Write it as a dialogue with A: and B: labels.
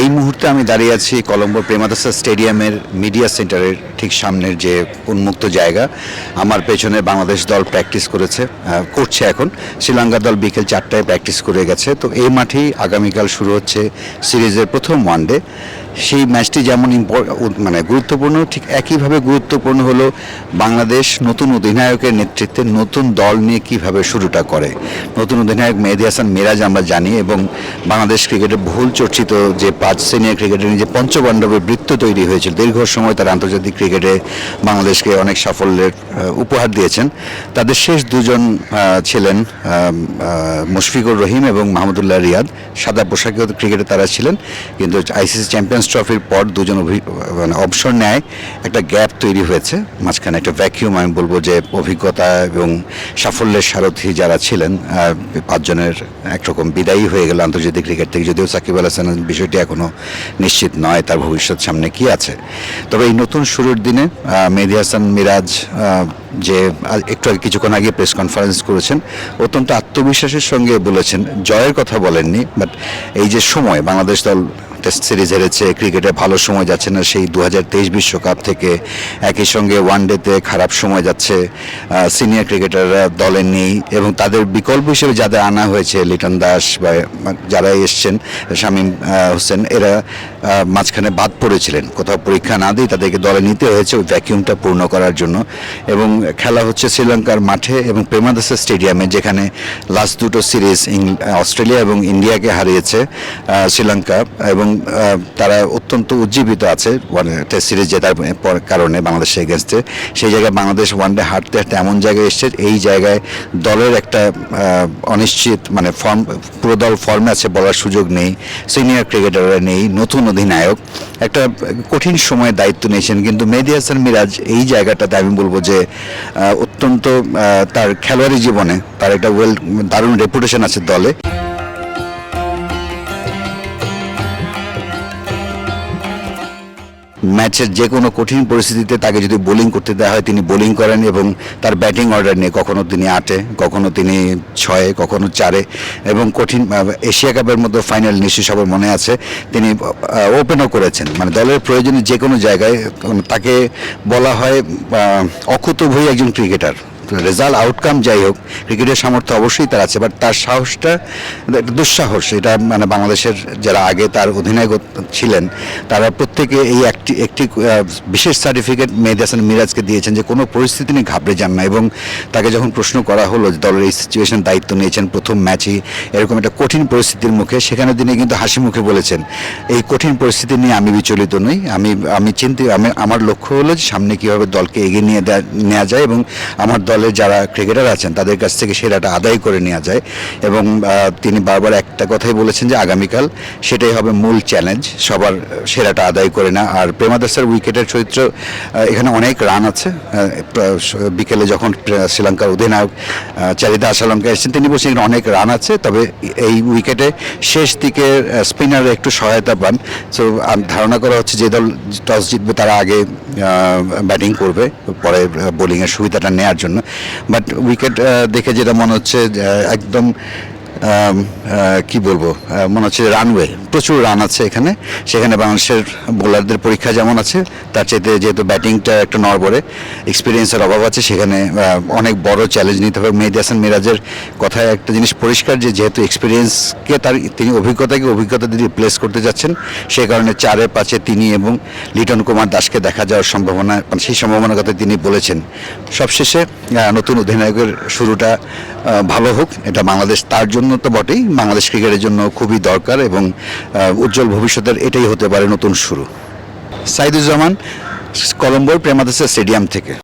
A: এই মুহূর্তে আমি দাঁড়িয়ে আছি কলম্বো প্রেমাদাসা স্টেডিয়ামের মিডিয়া সেন্টারের ঠিক সামনের যে উন্মুক্ত জায়গা। আমার পেছনে বাংলাদেশ দল প্র্যাকটিস করেছে করছে এখন। শ্রীলঙ্কা দল বিকেল চারটায় প্র্যাকটিস করে গেছে। তো এই মাঠেই আগামীকাল শুরু হচ্ছে সিরিজের প্রথম ওয়ানডে। সেই ম্যাচটি যেমন মানে গুরুত্বপূর্ণ, ঠিক একইভাবে গুরুত্বপূর্ণ হলো বাংলাদেশ নতুন অধিনায়কের নেতৃত্বে নতুন দল নিয়ে কীভাবে শুরুটা করে। নতুন অধিনায়ক মেহেদি হাসান মিরাজ আমরা জানি এবং বাংলাদেশ ক্রিকেটের বহুল চর্চিত যে পাঁচ সিনিয়র ক্রিকেটের যে পঞ্চপাণ্ডবের বৃত্ত তৈরি হয়েছিল, দীর্ঘ সময় তারা আন্তর্জাতিক ক্রিকেটে বাংলাদেশকে অনেক সাফল্যের উপহার দিয়েছেন। তাদের শেষ দুজন ছিলেন মুশফিকুর রহিম এবং মাহমুদুল্লাহ রিয়াদ। সাদা পোশাকে ক্রিকেটে তারা ছিলেন, কিন্তু আইসিসি চ্যাম্পিয়ন্স ট্রফির পর দুজন মানে অবসর নেয়। একটা গ্যাপ তৈরি হয়েছে, মাঝখানে একটা ভ্যাকিউম আমি বলব যে অভিজ্ঞতা এবং সাফল্যের সারথি যারা ছিলেন পাঁচজনের একরকম বিদায়ী হয়ে গেল আন্তর্জাতিক ক্রিকেট থেকে। যদিও সাকিব আল হাসানের বিষয়টি এখনও নিশ্চিত নয়, তার ভবিষ্যৎ সামনে কি আছে। তবে এই নতুন শুরুর দিনে মেহেদি হাসান মিরাজ যে একটু আগে কিছুক্ষণ আগে প্রেস কনফারেন্স করেছেন, অত্যন্ত আত্মবিশ্বাসের সঙ্গে বলেছেন, জয়ের কথা বলেননি বাট এই যে সময়, বাংলাদেশ দল টেস্ট সিরিজ হেরেছে, ক্রিকেটে ভালো সময় যাচ্ছে না, সেই দু বিশ্বকাপ থেকে একই সঙ্গে ওয়ানডেতে খারাপ সময় যাচ্ছে সিনিয়র ক্রিকেটাররা দলে নেই এবং তাদের বিকল্প হিসেবে যাদের আনা হয়েছে, লিটন দাস বা যারা এসছেন, শামীম হোসেন, এরা মাঝখানে বাদ পড়েছিলেন। কোথাও পরীক্ষা না দিয়ে তাদেরকে দলে নিতে হয়েছে ওই ভ্যাকিউমটা পূর্ণ করার জন্য এবং খেলা হচ্ছে শ্রীলঙ্কার মাঠে এবং প্রেমাদাসা স্টেডিয়ামে যেখানে লাস্ট দুটো সিরিজ অস্ট্রেলিয়া এবং ইন্ডিয়াকে হারিয়েছে শ্রীলঙ্কা এবং তারা অত্যন্ত উজ্জীবিত আছে ওয়ান টেস্ট সিরিজ জেতার কারণে বাংলাদেশের এগেনস্টে সেই জায়গায় বাংলাদেশ ওয়ানডে হাঁটতে হাঁটতে এমন জায়গায় এসছে, এই জায়গায় দলের একটা অনিশ্চিত মানে ফর্ম পুরো দল ফর্মে আছে বলার সুযোগ নেই সিনিয়র ক্রিকেটাররা নেই, নতুন অধিনায়ক। একটা কঠিন সময়ে দায়িত্ব নিয়েছেন, কিন্তু মেহেদি হাসান মিরাজ এই জায়গাটাতে আমি বলব যে অত্যন্ত তার খেলোয়াড়ি জীবনে তার একটা ওয়েল দারুণ রেপুটেশন আছে দলে। ম্যাচের যে কোনো কঠিন পরিস্থিতিতে তাকে যদি বোলিং করতে দেওয়া হয়, তিনি বোলিং করেন এবং তার ব্যাটিং অর্ডার নিয়ে কখনও তিনি আটে কখনও তিনি ছয়ে কখনও চারে এবং কঠিন এশিয়া কাপের মধ্যে ফাইনাল নিশ্চয় সবার মনে আছে, তিনি ওপেনও করেছেন। মানে দলের প্রয়োজনে যে কোনো জায়গায়, তাকে বলা হয় অক্ষত হয়ে একজন ক্রিকেটার রেজাল্ট আউটকাম যাই হোক, ক্রিকেটের সামর্থ্য অবশ্যই তার আছে বাট তার সাহসটা একটা দুঃসাহস, এটা মানে বাংলাদেশের যারা আগে তার অধিনায়ক ছিলেন, তারা প্রত্যেকে এই একটি একটি বিশেষ সার্টিফিকেট মেহেদি হাসান মিরাজকে দিয়েছেন যে কোনো পরিস্থিতি নিয়ে ঘাবড়ে যান না এবং তাকে যখন প্রশ্ন করা হলো যে দলের এই সিচুয়েশন দায়িত্ব নিয়েছেন, প্রথম ম্যাচই এরকম একটা কঠিন পরিস্থিতির মুখে, সেখানে তিনি কিন্তু হাসি মুখে বলেছেন, এই কঠিন পরিস্থিতি নিয়ে আমি বিচলিত নই, আমি আমি চিন্তিত, আমি, আমার লক্ষ্য হলো যে সামনে কীভাবে দলকে এগিয়ে নিয়ে নেওয়া যায় এবং আমার দলের যারা ক্রিকেটার আছেন, তাদের কাছ থেকে সেরাটা আদায় করে নেওয়া যায় এবং তিনি বারবার একটা কথাই বলেছেন যে আগামীকাল সেটাই হবে মূল চ্যালেঞ্জ সবার সেরাটা আদায় করে না আর প্রেমাদাসার উইকেটের চরিত্র এখানে অনেক রান আছে। বিকেলে যখন শ্রীলঙ্কার অধিনায়ক চারিদা আশালঙ্কা এসেছেন, তিনি বলছেন অনেক রান আছে, তবে এই উইকেটে শেষ দিকে স্পিনার একটু সহায়তা পান। সো ধারণা করা হচ্ছে যে দল টস জিতবে তারা আগে ব্যাটিং করবে, পরে বোলিংয়ের সুবিধাটা নেওয়ার জন্য। বাট উইকেট দেখে যেটা মনে হচ্ছে একদম কি বলব মনে হচ্ছে রানওয়ে প্রচুর রান আছে এখানে। সেখানে বাংলাদেশের বোলারদের পরীক্ষা যেমন আছে, তার চাইতে যেহেতু ব্যাটিংটা একটা নড়বড়ে এক্সপিরিয়েন্সের অভাব আছে, সেখানে অনেক বড় চ্যালেঞ্জ নিতে হবে। মেহেদি হাসান মিরাজের কথায় একটা জিনিস পরিষ্কার যে, যেহেতু এক্সপিরিয়েন্সকে তার, তিনি অভিজ্ঞতাকে অভিজ্ঞতা দিয়ে রিপ্লেস করতে যাচ্ছেন, সে কারণে চারে, পাঁচে তিনি এবং লিটন কুমার দাসকে দেখা যাওয়ার সম্ভাবনা মানে সেই সম্ভাবনার কথা তিনি বলেছেন। সবশেষে নতুন অধিনায়কের শুরুটা ভালো হোক। এটা বাংলাদেশ তার জন্য তো বটেই। বাংলাদেশ ক্রিকেটের জন্য খুবই দরকার এবং উজ্জ্বল ভবিষ্যতের এটাই হতে পারে নতুন শুরু। সাইদুজ্জামান কলম্বোর প্রেমাদাসা স্টেডিয়াম থেকে।